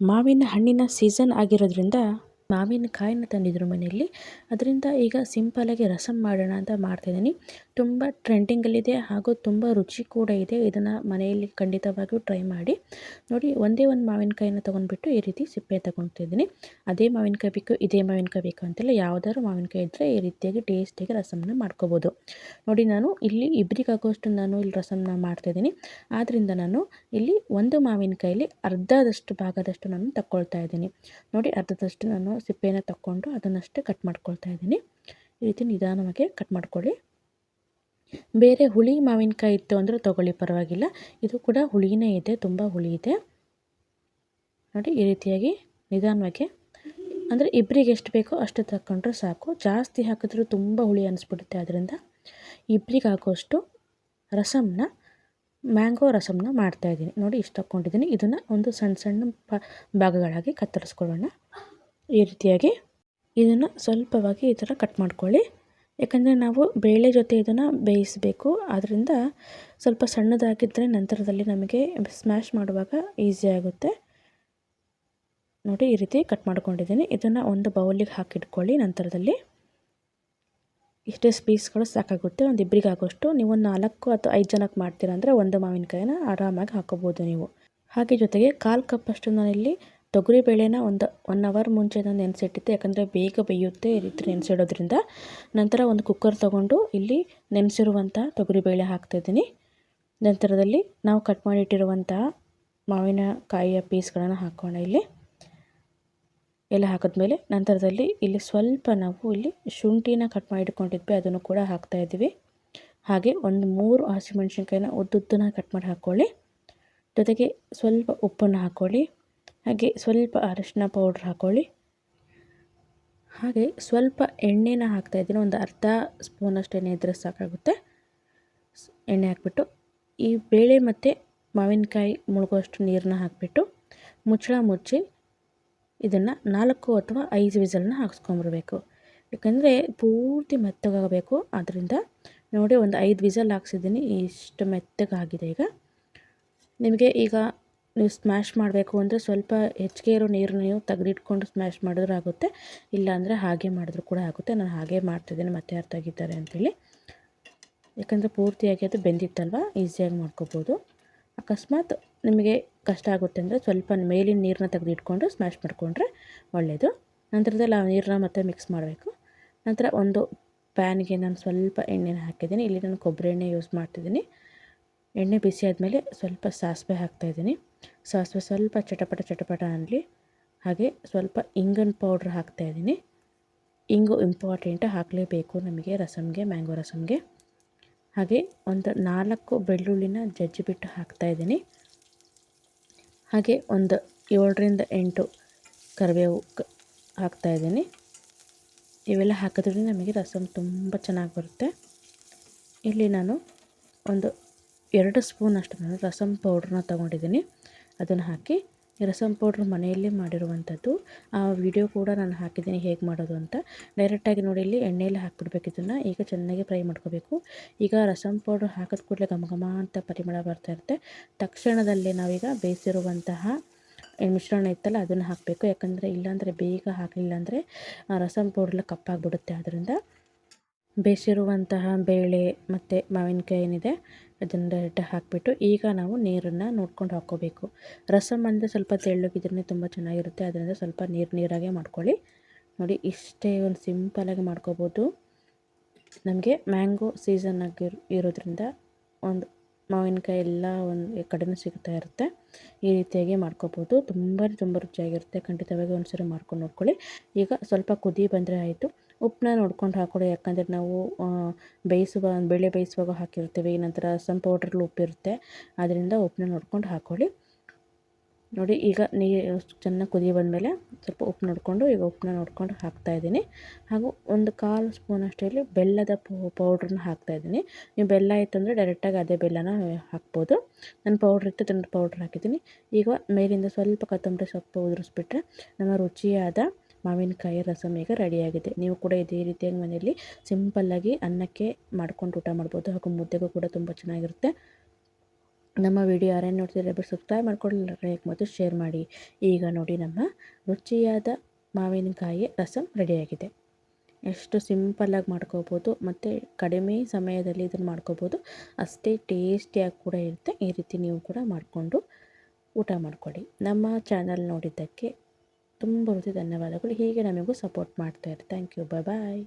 ಮಾವಿನ ಹಣ್ಣಿನ ಸೀಸನ್ ಆಗಿರೋದ್ರಿಂದ ಮಾವಿನಕಾಯಿನ ತಂದಿದ್ರು ಮನೆಯಲ್ಲಿ. ಅದರಿಂದ ಈಗ ಸಿಂಪಲಾಗಿ ರಸಮ್ ಮಾಡೋಣ ಅಂತ ಮಾಡ್ತಾಯಿದ್ದೀನಿ ತುಂಬ ಟ್ರೆಂಡಿಂಗಲ್ಲಿದೆ ಹಾಗೂ ತುಂಬ ರುಚಿ ಕೂಡ ಇದೆ. ಇದನ್ನು ಮನೆಯಲ್ಲಿ ಖಂಡಿತವಾಗಿಯೂ ಟ್ರೈ ಮಾಡಿ. ನೋಡಿ, ಒಂದೇ ಒಂದು ಮಾವಿನಕಾಯಿನ ತೊಗೊಂಡ್ಬಿಟ್ಟು ಈ ರೀತಿ ಸಿಪ್ಪೆ ತೊಗೊಳ್ತಿದ್ದೀನಿ ಅದೇ ಮಾವಿನಕಾಯಿ ಬೇಕು, ಇದೇ ಮಾವಿನಕಾಯಿ ಬೇಕು ಅಂತೆಲ್ಲ ಯಾವುದಾದ್ರು ಮಾವಿನಕಾಯಿ ಇದ್ದರೆ ಈ ರೀತಿಯಾಗಿ ಟೇಸ್ಟಿಯಾಗಿ ರಸಮನ್ನ ಮಾಡ್ಕೋಬೋದು. ನೋಡಿ, ನಾನು ಇಲ್ಲಿ ಇಬ್ಬರಿಗಾಗೋಷ್ಟು ನಾನು ಇಲ್ಲಿ ರಸಮನ್ನ ಮಾಡ್ತಾಯಿದ್ದೀನಿ ಆದ್ದರಿಂದ ನಾನು ಇಲ್ಲಿ ಒಂದು ಮಾವಿನಕಾಯಲ್ಲಿ ಅರ್ಧದಷ್ಟು, ಭಾಗದಷ್ಟು ನಾನು ತಗೊಳ್ತಾ ಇದ್ದೀನಿ. ನೋಡಿ, ಅರ್ಧದಷ್ಟು ನಾನು ಸಿಪ್ಪೆನ ತಕ್ಕೊಂಡು ಅದನ್ನಷ್ಟೇ ಕಟ್ ಮಾಡ್ಕೊಳ್ತಾ ಇದ್ದೀನಿ. ಈ ರೀತಿ ನಿಧಾನವಾಗಿ ಕಟ್ ಮಾಡ್ಕೊಳ್ಳಿ. ಬೇರೆ ಹುಳಿ ಮಾವಿನಕಾಯಿ ಇತ್ತು ಅಂದರೆ ತೊಗೊಳ್ಳಿ, ಪರವಾಗಿಲ್ಲ. ಇದು ಕೂಡ ಹುಳಿನೇ ಇದೆ, ತುಂಬ ಹುಳಿ ಇದೆ. ನೋಡಿ, ಈ ರೀತಿಯಾಗಿ ನಿಧಾನವಾಗಿ. ಅಂದರೆ ಇಬ್ಬರಿಗೆ ಎಷ್ಟು ಬೇಕೋ ಅಷ್ಟು ತಗೊಂಡ್ರೆ ಸಾಕು. ಜಾಸ್ತಿ ಹಾಕಿದ್ರೂ ತುಂಬ ಹುಳಿ ಅನಿಸ್ಬಿಡುತ್ತೆ. ಅದರಿಂದ ಇಬ್ಬರಿಗೆ ಹಾಕುವಷ್ಟು ರಸಮ್ನ, ಮ್ಯಾಂಗೋ ರಸಮ್ನ ಮಾಡ್ತಾಯಿದ್ದೀನಿ ನೋಡಿ, ಇಷ್ಟು ತಗೊಂಡಿದ್ದೀನಿ ಇದನ್ನು ಒಂದು ಸಣ್ಣ ಸಣ್ಣ ಭಾಗಗಳಾಗಿ ಕತ್ತರಿಸ್ಕೊಳ್ಳೋಣ. ಈ ರೀತಿಯಾಗಿ ಇದನ್ನು ಸ್ವಲ್ಪವಾಗಿ ಈ ಥರ ಕಟ್ ಮಾಡ್ಕೊಳ್ಳಿ. ಯಾಕಂದರೆ ನಾವು ಬೇಳೆ ಜೊತೆ ಇದನ್ನು ಬೇಯಿಸಬೇಕು. ಆದ್ದರಿಂದ ಸ್ವಲ್ಪ ಸಣ್ಣದಾಗಿದ್ದರೆ ನಂತರದಲ್ಲಿ ನಮಗೆ ಸ್ಮ್ಯಾಶ್ ಮಾಡುವಾಗ ಈಸಿ ಆಗುತ್ತೆ. ನೋಡಿ, ಈ ರೀತಿ ಕಟ್ ಮಾಡ್ಕೊಂಡಿದ್ದೀನಿ. ಇದನ್ನು ಒಂದು ಬೌಲಿಗೆ ಹಾಕಿಟ್ಕೊಳ್ಳಿ ನಂತರದಲ್ಲಿ. ಇಷ್ಟೇ ಪೀಸ್ಗಳು ಸಾಕಾಗುತ್ತೆ. ಒಂದು ಇಬ್ಬರಿಗೆ ಆಗೋಷ್ಟು. ನೀವು ನಾಲ್ಕು ಅಥವಾ ಐದು ಜನಕ್ಕೆ ಮಾಡ್ತೀರ ಅಂದರೆ ಒಂದು ಮಾವಿನಕಾಯಿನ ಆರಾಮಾಗಿ ಹಾಕೋಬೋದು ನೀವು. ಹಾಗೆ ಜೊತೆಗೆ ಕಾಲು ಕಪ್ಪಷ್ಟು ನಾನಿಲ್ಲಿ ತೊಗರಿಬೇಳೆನ ಒಂದು ಒನ್ ಅವರ್ ಮುಂಚೆ ನಾನು ನೆನೆಸಿಟ್ಟಿದ್ದೆ. ಯಾಕಂದರೆ ಬೇಗ ಬೇಯುತ್ತೆ ಈ ರೀತಿ ನೆನೆಸಿಡೋದ್ರಿಂದ. ನಂತರ ಒಂದು ಕುಕ್ಕರ್ ತೊಗೊಂಡು ಇಲ್ಲಿ ನೆನೆಸಿರುವಂಥ ತೊಗರಿ ಬೇಳೆ ಹಾಕ್ತಾಯಿದ್ದೀನಿ ನಂತರದಲ್ಲಿ ನಾವು ಕಟ್ ಮಾಡಿಟ್ಟಿರುವಂತಹ ಮಾವಿನಕಾಯಿಯ ಪೀಸ್ಗಳನ್ನು ಹಾಕೋಣ ಇಲ್ಲಿ. ಎಲ್ಲ ಹಾಕಿದ್ಮೇಲೆ ನಂತರದಲ್ಲಿ ಇಲ್ಲಿ ಸ್ವಲ್ಪ ನಾವು ಇಲ್ಲಿ ಶುಂಠಿನ ಕಟ್ ಮಾಡಿ ಇಟ್ಕೊಂಡಿದ್ವಿ ಅದನ್ನು ಕೂಡ ಹಾಕ್ತಾಯಿದ್ದೀವಿ ಹಾಗೆ ಒಂದು ಮೂರು ಹಸಿಮೆಣ್ಸಿನ್ಕಾಯಿನ ಉದ್ದುದ್ದನ್ನ ಕಟ್ ಮಾಡಿ ಹಾಕ್ಕೊಳ್ಳಿ ಜೊತೆಗೆ ಸ್ವಲ್ಪ ಉಪ್ಪನ್ನು ಹಾಕ್ಕೊಳ್ಳಿ ಹಾಗೆ ಸ್ವಲ್ಪ ಅರಿಶಿನ ಪೌಡ್ರ್ ಹಾಕ್ಕೊಳ್ಳಿ ಹಾಗೆ ಸ್ವಲ್ಪ ಎಣ್ಣೆನ ಹಾಕ್ತಾಯಿದ್ದೀನಿ ಒಂದು ಅರ್ಧ ಸ್ಪೂನಷ್ಟು ಎಣ್ಣೆ ಇದ್ರೆ ಸಾಕಾಗುತ್ತೆ. ಎಣ್ಣೆ ಹಾಕ್ಬಿಟ್ಟು ಈ ಬೇಳೆ ಮತ್ತು ಮಾವಿನಕಾಯಿ ಮುಳುಗುವಷ್ಟು ನೀರನ್ನ ಹಾಕಿಬಿಟ್ಟು ಮುಚ್ಚಳ ಮುಚ್ಚಿ ಇದನ್ನು ನಾಲ್ಕು ಅಥವಾ ಐದು ವಿಸಲನ್ನ ಹಾಕ್ಸ್ಕೊಂಬರ್ಬೇಕು ಯಾಕಂದರೆ ಪೂರ್ತಿ ಮೆತ್ತಗಾಗಬೇಕು. ಆದ್ದರಿಂದ ನೋಡಿ ಒಂದು ಐದು ವಿಸಲ್ ಹಾಕ್ಸಿದ್ದೀನಿ. ಇಷ್ಟು ಮೆತ್ತಗಾಗಿದೆ ಈಗ. ನಿಮಗೆ ಈಗ ನೀವು ಸ್ಮ್ಯಾಶ್ ಮಾಡಬೇಕು ಅಂದರೆ ಸ್ವಲ್ಪ ಹೆಚ್ಚಿಗೆ ಇರೋ ನೀರನ್ನ ನೀವು ತೆಗೆದಿಟ್ಕೊಂಡು ಸ್ಮ್ಯಾಶ್ ಮಾಡಿದ್ರೆ ಆಗುತ್ತೆ. ಇಲ್ಲಾಂದರೆ ಹಾಗೆ ಮಾಡಿದ್ರು ಕೂಡ ಆಗುತ್ತೆ. ನಾನು ಹಾಗೆ ಮಾಡ್ತಿದ್ದೀನಿ, ಮತ್ತೆ ಯಾರು ತೆಗಿತಾರೆ ಅಂಥೇಳಿ ಯಾಕಂದರೆ ಪೂರ್ತಿಯಾಗಿ ಅದು ಬೆಂದಿತ್ತಲ್ವ? ಈಸಿಯಾಗಿ ಮಾಡ್ಕೋಬೋದು. ಅಕಸ್ಮಾತ್ ನಿಮಗೆ ಕಷ್ಟ ಆಗುತ್ತೆ ಅಂದರೆ ಸ್ವಲ್ಪ ಮೇಲಿನ ನೀರನ್ನ ತೆಗೆದಿಟ್ಕೊಂಡು ಸ್ಮ್ಯಾಶ್ ಮಾಡಿಕೊಂಡ್ರೆ ಒಳ್ಳೆಯದು ನಂತರದಲ್ಲಿ ಆ ನೀರನ್ನ ಮತ್ತೆ ಮಿಕ್ಸ್ ಮಾಡಬೇಕು. ನಂತರ ಒಂದು ಪ್ಯಾನ್ಗೆ ನಾನು ಸ್ವಲ್ಪ ಎಣ್ಣೆನ ಹಾಕಿದ್ದೀನಿ. ಇಲ್ಲಿ ನಾನು ಕೊಬ್ಬರಿ ಎಣ್ಣೆ ಯೂಸ್ ಮಾಡ್ತಿದ್ದೀನಿ. ಎಣ್ಣೆ ಬಿಸಿ ಆದಮೇಲೆ ಸ್ವಲ್ಪ ಸಾಸಿವೆ ಹಾಕ್ತಾಯಿದ್ದೀನಿ ಸಾಸಿವೆ ಸ್ವಲ್ಪ ಚಟಪಟ ಚಟಪಟ ಅನ್ನಲಿ ಹಾಗೆ ಸ್ವಲ್ಪ ಇಂಗನ್ ಪೌಡ್ರ್ ಹಾಕ್ತಾಯಿದ್ದೀನಿ ಇಂಗು ಇಂಪಾರ್ಟೆಂಟ್ ಹಾಕಲೇಬೇಕು ನಮಗೆ ರಸಮ್ಗೆ ಮ್ಯಾಂಗೋ ರಸಮ್ಗೆ ಹಾಗೆ ಒಂದು ನಾಲ್ಕು ಬೆಳ್ಳುಳ್ಳಿನ ಜಜ್ಜಿಬಿಟ್ಟು ಹಾಕ್ತಾಯಿದ್ದೀನಿ ಹಾಗೆ ಒಂದು ಏಳರಿಂದ ಎಂಟು ಕರಿಬೇವು ಹಾಕ್ತಾಯಿದ್ದೀನಿ ಇವೆಲ್ಲ ಹಾಕಿದ್ರೆ ನಮಗೆ ರಸಮ್ ತುಂಬ ಚೆನ್ನಾಗಿ ಬರುತ್ತೆ. ಇಲ್ಲಿ ನಾನು ಒಂದು ಎರಡು ಸ್ಪೂನ್ ಅಷ್ಟು ನಾನು ರಸಮ್ ಪೌಡ್ರನ್ನ ತೊಗೊಂಡಿದ್ದೀನಿ. ಅದನ್ನು ಹಾಕಿ ರಸಂ ಪೌಡ್ರ್ ಮನೆಯಲ್ಲೇ ಮಾಡಿರುವಂಥದ್ದು. ಆ ವಿಡಿಯೋ ಕೂಡ ನಾನು ಹಾಕಿದ್ದೀನಿ ಹೇಗೆ ಮಾಡೋದು ಅಂತ. ಡೈರೆಕ್ಟಾಗಿ ನೋಡಿ ಇಲ್ಲಿ ಎಣ್ಣೆಯಲ್ಲಿ ಹಾಕಿಬಿಡ್ಬೇಕು ಇದನ್ನು. ಈಗ ಚೆನ್ನಾಗಿ ಫ್ರೈ ಮಾಡ್ಕೋಬೇಕು. ಈಗ ರಸಂ ಪೌಡ್ರ್ ಹಾಕಿದ ಕೂಡಲೇ ಘಮ ಘಮ ಅಂತ ಪರಿಮಳ ಬರ್ತಾ ಇರುತ್ತೆ. ತಕ್ಷಣದಲ್ಲಿ ನಾವೀಗ ಬೇಯಿಸಿರುವಂತಹ ಮಿಶ್ರಣ ಇತ್ತಲ್ಲ ಅದನ್ನು ಹಾಕಬೇಕು. ಯಾಕಂದರೆ ಇಲ್ಲಾಂದರೆ ಬೇಗ ಹಾಕಲಿಲ್ಲ ಅಂದರೆ ರಸಂ ಪೌಡ್ರೆಲ್ಲ ಕಪ್ಪಾಗಿಬಿಡುತ್ತೆ. ಅದರಿಂದ ಬೇಯಿಸಿರುವಂತಹ ಬೇಳೆ ಮತ್ತು ಮಾವಿನಕಾಯಿ ಏನಿದೆ ಅದನ್ನು ಡೈರೆಕ್ಟಾಗಿ ಹಾಕಿಬಿಟ್ಟು ಈಗ ನಾವು ನೀರನ್ನು ನೋಡ್ಕೊಂಡು ಹಾಕ್ಕೋಬೇಕು. ರಸಮ್ ಅಂದರೆ ಸ್ವಲ್ಪ ತೆಳ್ಳಗಿದ್ರೆ ತುಂಬ ಚೆನ್ನಾಗಿರುತ್ತೆ, ಅದರಿಂದ ಸ್ವಲ್ಪ ನೀರು ನೀರಾಗೆ ಮಾಡ್ಕೊಳ್ಳಿ. ನೋಡಿ, ಇಷ್ಟೇ ಒಂದು ಸಿಂಪಲಾಗಿ ಮಾಡ್ಕೋಬೋದು. ನಮಗೆ ಮ್ಯಾಂಗೋ ಸೀಸನ್ ಆಗಿರ್, ಇರೋದ್ರಿಂದ ಒಂದು ಮಾವಿನಕಾಯಿ ಎಲ್ಲ ಒಂದು ಕಡೆನೂ ಸಿಗ್ತಾ ಇರುತ್ತೆ. ಈ ರೀತಿಯಾಗಿ ಮಾಡ್ಕೋಬೋದು. ತುಂಬ ತುಂಬ ರುಚಿಯಾಗಿರುತ್ತೆ. ಖಂಡಿತವಾಗಿ ಒಂದು ಸರಿ ಮಾಡ್ಕೊಂಡು ನೋಡ್ಕೊಳ್ಳಿ. ಈಗ ಸ್ವಲ್ಪ ಕುದಿ ಬಂದರೆ ಆಯಿತು. ಉಪ್ಪನ್ನ ನೋಡ್ಕೊಂಡು ಹಾಕೊಳ್ಳಿ. ಯಾಕಂದರೆ ನಾವು ಬೇಯಿಸುವ, ಬೇಳೆ ಬೇಯಿಸುವಾಗ ಹಾಕಿರ್ತೀವಿ. ನಂತರ ಸಮ್ ಪೌಡ್ರಲ್ಲಿ ಉಪ್ಪಿರುತ್ತೆ. ಆದ್ದರಿಂದ ಉಪ್ಪನ್ನ ನೋಡ್ಕೊಂಡು ಹಾಕ್ಕೊಳ್ಳಿ ನೋಡಿ, ಈಗ ನೀರು ಚೆನ್ನಾಗಿ ಕುದಿ ಬಂದಮೇಲೆ ಸ್ವಲ್ಪ ಉಪ್ಪು ನೋಡಿಕೊಂಡು, ಈಗ ಉಪ್ಪನ್ನ ನೋಡ್ಕೊಂಡು ಹಾಕ್ತಾಯಿದ್ದೀನಿ ಹಾಗೂ ಒಂದು ಕಾಲು ಸ್ಪೂನ್ ಇಲ್ಲಿ ಬೆಲ್ಲದ ಪೌಡ್ರನ್ನ ಹಾಕ್ತಾಯಿದ್ದೀನಿ ನೀವು ಬೆಲ್ಲ ಇತ್ತು ಅಂದರೆ ಡೈರೆಕ್ಟಾಗಿ ಅದೇ ಬೆಲ್ಲನ ಹಾಕ್ಬೋದು. ನಾನು ಪೌಡ್ರ್ ಇತ್ತು, ತಂದು ಪೌಡ್ರ್ ಹಾಕಿದ್ದೀನಿ. ಈಗ ಮೇಲಿಂದ ಸ್ವಲ್ಪ ಕೊತ್ತಂಬರಿ ಸೊಪ್ಪು ಉದುರಿಸ್ಬಿಟ್ರೆ ನಮ್ಮ ರುಚಿಯಾದ ಮಾವಿನಕಾಯಿ ರಸಮ್ ಈಗ ರೆಡಿಯಾಗಿದೆ. ನೀವು ಕೂಡ ಇದೇ ರೀತಿಯಾಗಿ ಮನೆಯಲ್ಲಿ ಸಿಂಪಲ್ಲಾಗಿ ಅನ್ನಕ್ಕೆ ಮಾಡ್ಕೊಂಡು ಊಟ ಮಾಡ್ಬೋದು. ಹಾಗೂ ಮುದ್ದೆಗೂ ಕೂಡ ತುಂಬ ಚೆನ್ನಾಗಿರುತ್ತೆ. ನಮ್ಮ ವಿಡಿಯೋ ಯಾರೇನು ನೋಡ್ತಿದ್ರೆ ಬಟ್ ಸಬ್ಸ್ಕ್ರೈಬ್ ಮಾಡ್ಕೊಳ್ಳಿ ಲೈಕ್ ಮತ್ತು ಶೇರ್ ಮಾಡಿ. ಈಗ ನೋಡಿ ನಮ್ಮ ರುಚಿಯಾದ ಮಾವಿನಕಾಯಿ ರಸಂ ರೆಡಿಯಾಗಿದೆ ಎಷ್ಟು ಸಿಂಪಲ್ಲಾಗಿ ಮಾಡ್ಕೋಬೋದು, ಮತ್ತು ಕಡಿಮೆ ಸಮಯದಲ್ಲಿ ಇದನ್ನು ಮಾಡ್ಕೋಬೋದು, ಅಷ್ಟೇ ಟೇಸ್ಟಿಯಾಗಿ ಕೂಡ ಇರುತ್ತೆ. ಈ ರೀತಿ ನೀವು ಕೂಡ ಮಾಡಿಕೊಂಡು ಊಟ ಮಾಡ್ಕೊಳ್ಳಿ. ನಮ್ಮ ಚಾನಲ್ ನೋಡಿದ್ದಕ್ಕೆ ತುಂಬ ಧನ್ಯವಾದಗಳು. ಹೀಗೆ ನಮಗೂ ಸಪೋರ್ಟ್ ಮಾಡ್ತಾಯಿರಿ ಥ್ಯಾಂಕ್ ಯು ಬಾಯ್ ಬಾಯ್